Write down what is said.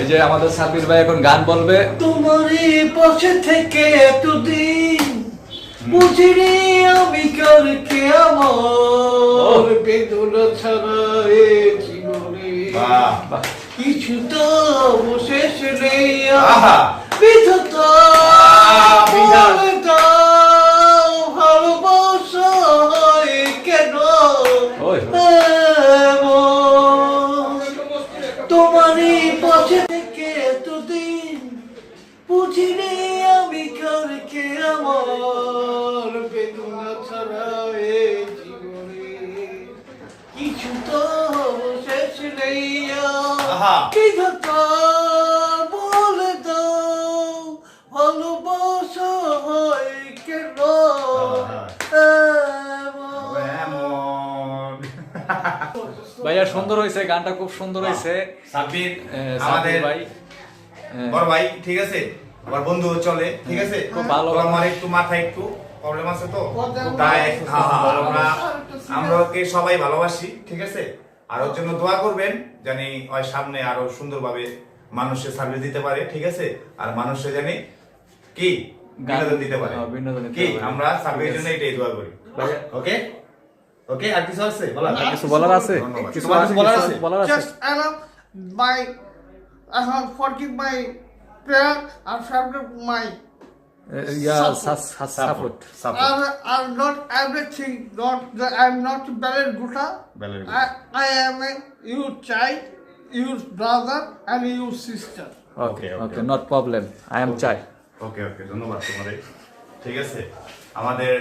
এই যে আমাদের সাবির ভাই এখন গান বলবে। তোমারই পাশে থেকে এতদিন বুঝিনি আমি কার কে আমার। বেদনা ছাড়া এ জীবনে। কিছু তো শেষ নেই। আহা। বিধাতা ভালোবাসা কেন? তোমারই পাশে থেকে এতদিন বুঝিনি আমি কারকে আমার বেদনা ছাড়া এ জীবনে কিছু তো শেষ নেই আহা। ভাইয়া সুন্দর হয়েছে গানটা খুব সুন্দর হয়েছে। সাব্বির আমাদের ভাই। বড় ভাই ঠিক আছে? আমার বন্ধু চলে ঠিক আছে? খুব ভালো। আমার একটু মাথায় একটু প্রবলেম আছে তো? তাই হ্যাঁ, হ্যাঁ, আমরা আমরা ওকে সবাই ভালোবাসি ঠিক আছে? আর ওর জন্য দোয়া করবেন জানি ওই সামনে আরও সুন্দরভাবে মানুষের সার্ভিস দিতে পারে ঠিক আছে? আর মানুষে জানি কি বিনোদন দিতে পারে। হ্যাঁ, কি? আমরা সার্ভিসের জন্য এটাই দোয়া করি। ওকে ওকে আর কিছু আছে বলার কিছু বলার আছে কিছু বলার আছে? বলার আছে Just I love my I have forgive my prayer and forgive my yeah Support. Support Support. I'm, I'm not everything not the, I'm not Belen Guta Belen I, I am a your child your brother and your sister okay Okay, okay, okay okay. Not problem I am চাই okay ওকে ধন্যবাদ তোমাদের ঠিক আছে আমাদের